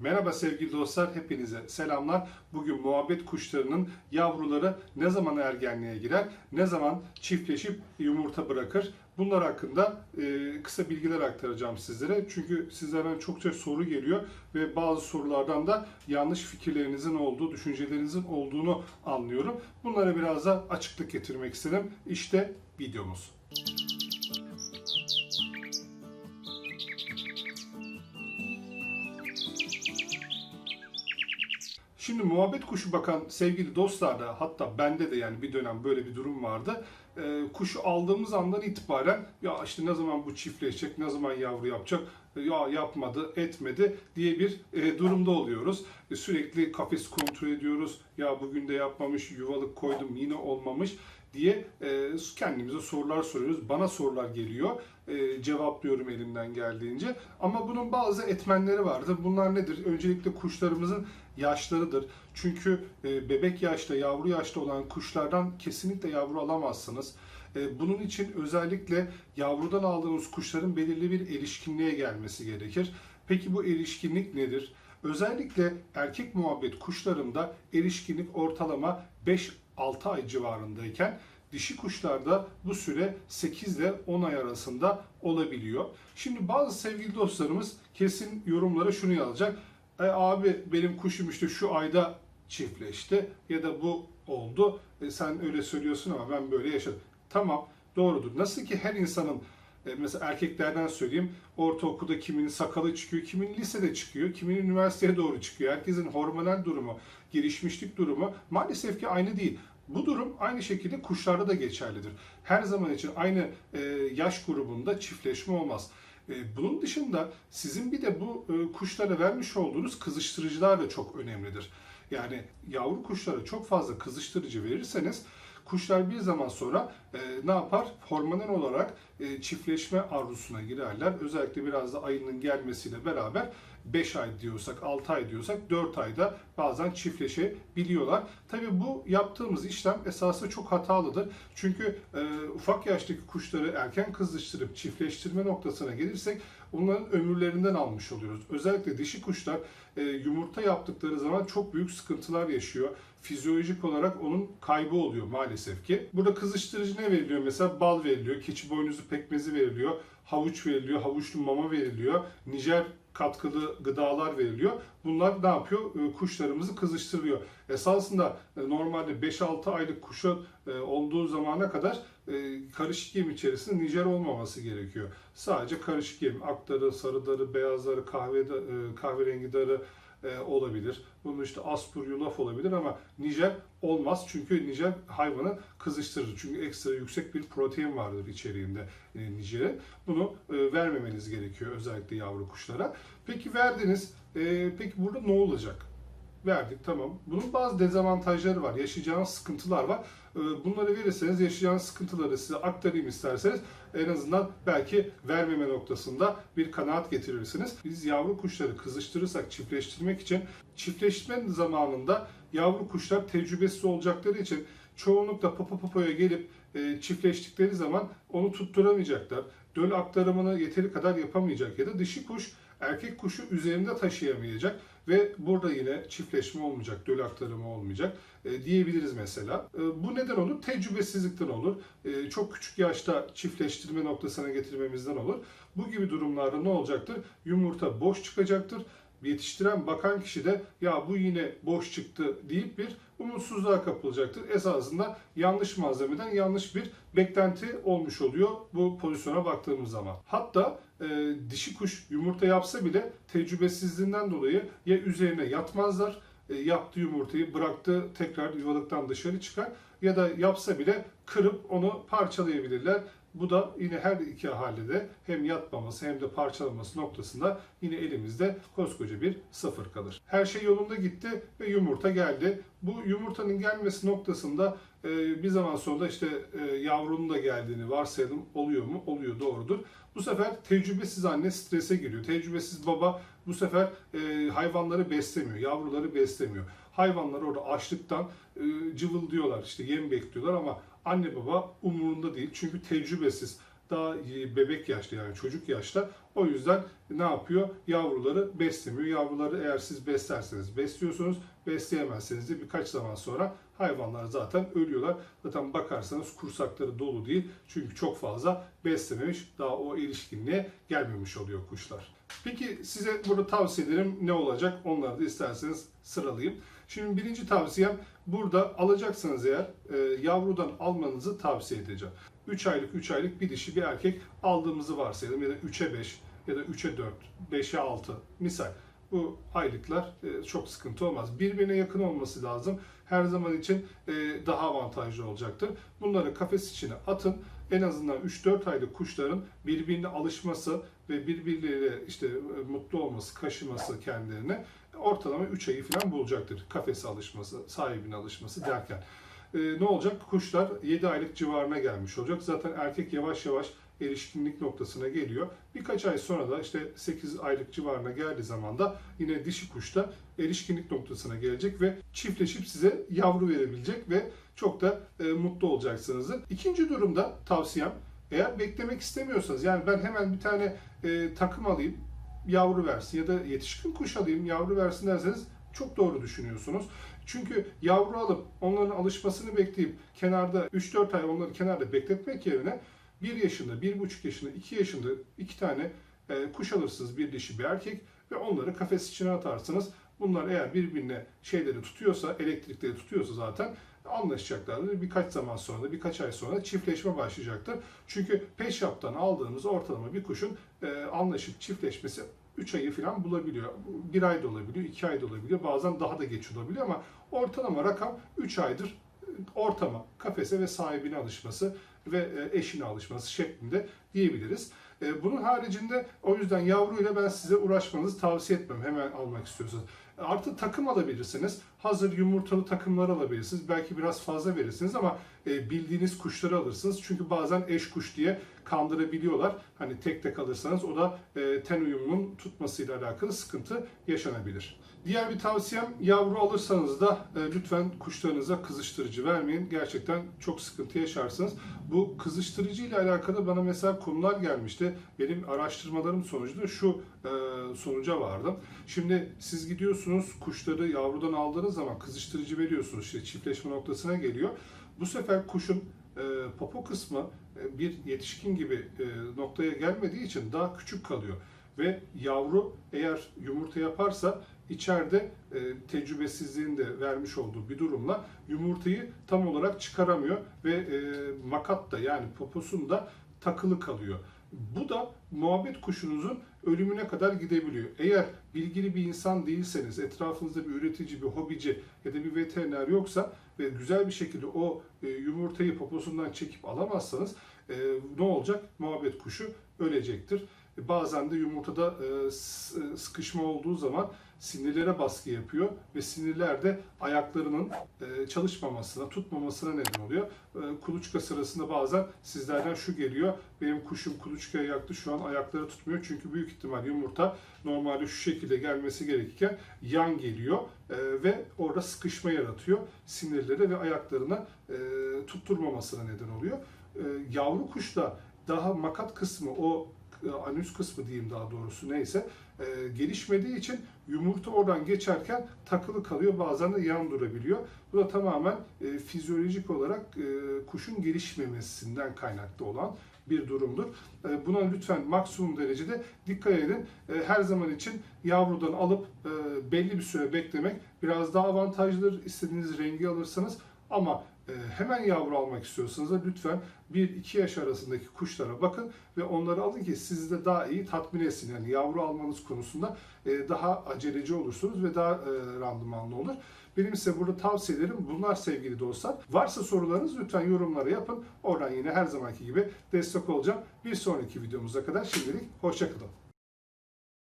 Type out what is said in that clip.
Merhaba sevgili dostlar, hepinize selamlar. Bugün muhabbet kuşlarının yavruları ne zaman ergenliğe girer, ne zaman çiftleşip yumurta bırakır? Bunlar hakkında e, kısa bilgiler aktaracağım sizlere. Çünkü sizlerden çokça soru geliyor ve bazı sorulardan da yanlış fikirlerinizin olduğu, düşüncelerinizin olduğunu anlıyorum. Bunlara biraz da açıklık getirmek istedim. İşte videomuz. Şimdi muhabbet kuşu bakan sevgili dostlar da hatta bende de yani bir dönem böyle bir durum vardı. Ee, kuşu aldığımız andan itibaren ya işte ne zaman bu çiftleşecek, ne zaman yavru yapacak, ya yapmadı, etmedi diye bir e, durumda oluyoruz. E, sürekli kafes kontrol ediyoruz. Ya bugün de yapmamış, yuvalık koydum yine olmamış diye e, kendimize sorular soruyoruz. Bana sorular geliyor. E, cevaplıyorum elimden geldiğince. Ama bunun bazı etmenleri vardır. Bunlar nedir? Öncelikle kuşlarımızın yaşlarıdır. Çünkü e, bebek yaşta, yavru yaşta olan kuşlardan kesinlikle yavru alamazsınız. Bunun için özellikle yavrudan aldığınız kuşların belirli bir erişkinliğe gelmesi gerekir. Peki bu erişkinlik nedir? Özellikle erkek muhabbet kuşlarında erişkinlik ortalama 5-6 ay civarındayken dişi kuşlarda bu süre 8 ile 10 ay arasında olabiliyor. Şimdi bazı sevgili dostlarımız kesin yorumlara şunu yazacak. E, abi benim kuşum işte şu ayda çiftleşti ya da bu oldu. E, sen öyle söylüyorsun ama ben böyle yaşadım. Tamam doğrudur. Nasıl ki her insanın e, mesela erkeklerden söyleyeyim ortaokulda kiminin sakalı çıkıyor, kiminin lisede çıkıyor, kiminin üniversiteye doğru çıkıyor. Herkesin hormonal durumu, gelişmişlik durumu maalesef ki aynı değil. Bu durum aynı şekilde kuşlarda da geçerlidir. Her zaman için aynı e, yaş grubunda çiftleşme olmaz. E, Bunun dışında sizin bir de bu e, kuşlara vermiş olduğunuz kızıştırıcılar da çok önemlidir. Yani yavru kuşlara çok fazla kızıştırıcı verirseniz kuşlar bir zaman sonra ne yapar? Hormonal olarak çiftleşme arzusuna girerler. Özellikle biraz da ayının gelmesiyle beraber 5 ay diyorsak, 6 ay diyorsak 4 ayda bazen çiftleşebiliyorlar. Tabii bu yaptığımız işlem esasında çok hatalıdır. Çünkü e, ufak yaştaki kuşları erken kızıştırıp çiftleştirme noktasına gelirsek onların ömürlerinden almış oluyoruz. Özellikle dişi kuşlar e, yumurta yaptıkları zaman çok büyük sıkıntılar yaşıyor. Fizyolojik olarak onun kaybı oluyor maalesef ki. Burada kızıştırıcı ne veriliyor? Mesela bal veriliyor, keçi boynuzu pekmezi veriliyor, havuç veriliyor, havuçlu mama veriliyor, Nijer katkılı gıdalar veriliyor. Bunlar ne yapıyor? E, Kuşlarımızı kızıştırıyor. Esasında e, normalde 5-6 aylık kuşun e, olduğu zamana kadar e, karışık yem içerisinde Nijer olmaması gerekiyor. Sadece karışık yem, aktarı, sarıdarı, beyazları, kahve, kahverengi darı e, olabilir. Bunun işte aspur, yulaf olabilir ama Nijer olmaz. Çünkü Nijer hayvanı kızıştırır. Çünkü ekstra yüksek bir protein vardır içeriğinde e, Nijer'in. Bunu e, vermemeniz gerekiyor özellikle yavru kuşlara. Peki verdiniz. E, peki burada ne olacak? Verdik tamam. Bunun bazı dezavantajları var. Yaşayacağınız sıkıntılar var. Ee, Bunları verirseniz yaşayacağınız sıkıntıları size aktarayım isterseniz en azından belki vermeme noktasında bir kanaat getirirsiniz. Biz yavru kuşları kızıştırırsak çiftleştirmek için çiftleştirme zamanında yavru kuşlar tecrübesiz olacakları için çoğunlukla popo popoya gelip e, çiftleştikleri zaman onu tutturamayacaklar. Döl aktarımını yeteri kadar yapamayacak ya da dişi kuş erkek kuşu üzerinde taşıyamayacak ve burada yine çiftleşme olmayacak, döl aktarımı olmayacak e, diyebiliriz mesela. E, bu neden olur? Tecrübesizlikten olur. E, çok küçük yaşta çiftleştirme noktasına getirmemizden olur. Bu gibi durumlarda ne olacaktır? Yumurta boş çıkacaktır. Yetiştiren bakan kişi de ya bu yine boş çıktı deyip bir umutsuzluğa kapılacaktır. Esasında yanlış malzemeden yanlış bir beklenti olmuş oluyor bu pozisyona baktığımız zaman. Hatta e, dişi kuş yumurta yapsa bile tecrübesizliğinden dolayı ya üzerine yatmazlar, e, yaptığı yumurtayı bıraktı tekrar yuvalıktan dışarı çıkar ya da yapsa bile kırıp onu parçalayabilirler. Bu da yine her iki halde de hem yatmaması hem de parçalaması noktasında yine elimizde koskoca bir sıfır kalır. Her şey yolunda gitti ve yumurta geldi. Bu yumurtanın gelmesi noktasında e, bir zaman sonra işte e, yavrunun da geldiğini varsayalım. Oluyor mu? Oluyor doğrudur. Bu sefer tecrübesiz anne strese giriyor. Tecrübesiz baba bu sefer e, hayvanları beslemiyor, yavruları beslemiyor. Hayvanlar orada açlıktan cıvıldıyorlar, işte yem bekliyorlar ama anne baba umurunda değil. Çünkü tecrübesiz. daha e, bebek yaşta yani çocuk yaşta. O yüzden ne yapıyor? Yavruları beslemiyor. Yavruları eğer siz beslerseniz besliyorsunuz. Besleyemezseniz de birkaç zaman sonra hayvanlar zaten ölüyorlar. Zaten bakarsanız kursakları dolu değil. Çünkü çok fazla beslememiş. Daha o erişkinliğe gelmemiş oluyor kuşlar. Peki size burada tavsiyelerim ne olacak? Onları da isterseniz sıralayayım. Şimdi birinci tavsiyem burada alacaksanız eğer e, yavrudan almanızı tavsiye edeceğim. 3 aylık 3 aylık bir dişi bir erkek aldığımızı varsayalım ya da 3'e 5 ya da 3'e 4, 5'e 6 misal. Bu aylıklar e, çok sıkıntı olmaz. Birbirine yakın olması lazım. Her zaman için e, daha avantajlı olacaktır. Bunları kafes içine atın. En azından 3-4 aylık kuşların birbirine alışması ve birbirleriyle işte e, mutlu olması, kaşıması kendilerine ortalama 3 ayı falan bulacaktır. Kafese alışması, sahibine alışması derken. E, ne olacak? Kuşlar 7 aylık civarına gelmiş olacak. Zaten erkek yavaş yavaş erişkinlik noktasına geliyor. Birkaç ay sonra da işte 8 aylık civarına geldiği zaman da yine dişi kuş da erişkinlik noktasına gelecek ve çiftleşip size yavru verebilecek ve çok da e, mutlu olacaksınızdır. İkinci durumda tavsiyem eğer beklemek istemiyorsanız yani ben hemen bir tane e, takım alayım yavru versin ya da yetişkin kuş alayım yavru versin derseniz çok doğru düşünüyorsunuz. Çünkü yavru alıp onların alışmasını bekleyip kenarda 3-4 ay onları kenarda bekletmek yerine 1 yaşında, 1,5 yaşında, 2 yaşında iki tane e, kuş alırsınız bir dişi bir erkek ve onları kafes içine atarsınız. Bunlar eğer birbirine şeyleri tutuyorsa, elektrikleri tutuyorsa zaten anlaşacaklardır. Birkaç zaman sonra da birkaç ay sonra çiftleşme başlayacaktır. Çünkü peş yaptan aldığımız ortalama bir kuşun e, anlaşıp çiftleşmesi 3 ayı falan bulabiliyor. 1 ay da olabiliyor, 2 ay da olabiliyor. Bazen daha da geç olabiliyor ama ortalama rakam 3 aydır ortama, kafese ve sahibine alışması ve e, eşine alışması şeklinde diyebiliriz. E, Bunun haricinde o yüzden yavruyla ben size uğraşmanızı tavsiye etmem hemen almak istiyorsanız. Artı takım alabilirsiniz. Hazır yumurtalı takımlar alabilirsiniz. Belki biraz fazla verirsiniz ama e, bildiğiniz kuşları alırsınız. Çünkü bazen eş kuş diye kandırabiliyorlar. Hani tek tek alırsanız o da e, ten uyumunun tutmasıyla alakalı sıkıntı yaşanabilir. Diğer bir tavsiyem yavru alırsanız da e, lütfen kuşlarınıza kızıştırıcı vermeyin. Gerçekten çok sıkıntı yaşarsınız. Bu kızıştırıcı ile alakalı bana mesela konular gelmişti. Benim araştırmalarım sonucunda şu e, sonuca vardım. Şimdi siz gidiyorsunuz kuşları yavrudan aldığınız zaman kızıştırıcı veriyorsunuz. İşte çiftleşme noktasına geliyor. Bu sefer kuşun e, popo kısmı e, bir yetişkin gibi e, noktaya gelmediği için daha küçük kalıyor. Ve yavru eğer yumurta yaparsa içeride e, tecrübesizliğin de vermiş olduğu bir durumla yumurtayı tam olarak çıkaramıyor ve e, makat da yani poposunda takılı kalıyor. Bu da muhabbet kuşunuzun ölümüne kadar gidebiliyor. Eğer bilgili bir insan değilseniz, etrafınızda bir üretici, bir hobici ya da bir veteriner yoksa ve güzel bir şekilde o e, yumurtayı poposundan çekip alamazsanız e, ne olacak? Muhabbet kuşu ölecektir. E, Bazen de yumurtada sıkışma olduğu zaman sinirlere baskı yapıyor ve sinirler de ayaklarının e, çalışmamasına, tutmamasına neden oluyor. E, Kuluçka sırasında bazen sizlerden şu geliyor, benim kuşum kuluçkaya yaktı şu an ayakları tutmuyor çünkü büyük ihtimal yumurta normalde şu şekilde gelmesi gerekirken yan geliyor e, ve orada sıkışma yaratıyor sinirlere ve ayaklarına tutturmamasına neden oluyor. Yavru kuşta daha makat kısmı o anüs kısmı diyeyim daha doğrusu neyse e, gelişmediği için yumurta oradan geçerken takılı kalıyor bazen de yan durabiliyor. Bu da tamamen e, fizyolojik olarak e, kuşun gelişmemesinden kaynaklı olan bir durumdur. E, buna lütfen maksimum derecede dikkat edin. E, her zaman için yavrudan alıp e, belli bir süre beklemek biraz daha avantajlıdır. İstediğiniz rengi alırsanız ama e, hemen yavru almak istiyorsanız da lütfen 1-2 yaş arasındaki kuşlara bakın ve onları alın ki sizi de daha iyi tatmin etsin. Yani yavru almanız konusunda e, daha aceleci olursunuz ve daha e, randımanlı olur. Benim size burada tavsiyelerim bunlar sevgili dostlar. Varsa sorularınız lütfen yorumlara yapın. Oradan yine her zamanki gibi destek olacağım. Bir sonraki videomuza kadar şimdilik hoşçakalın.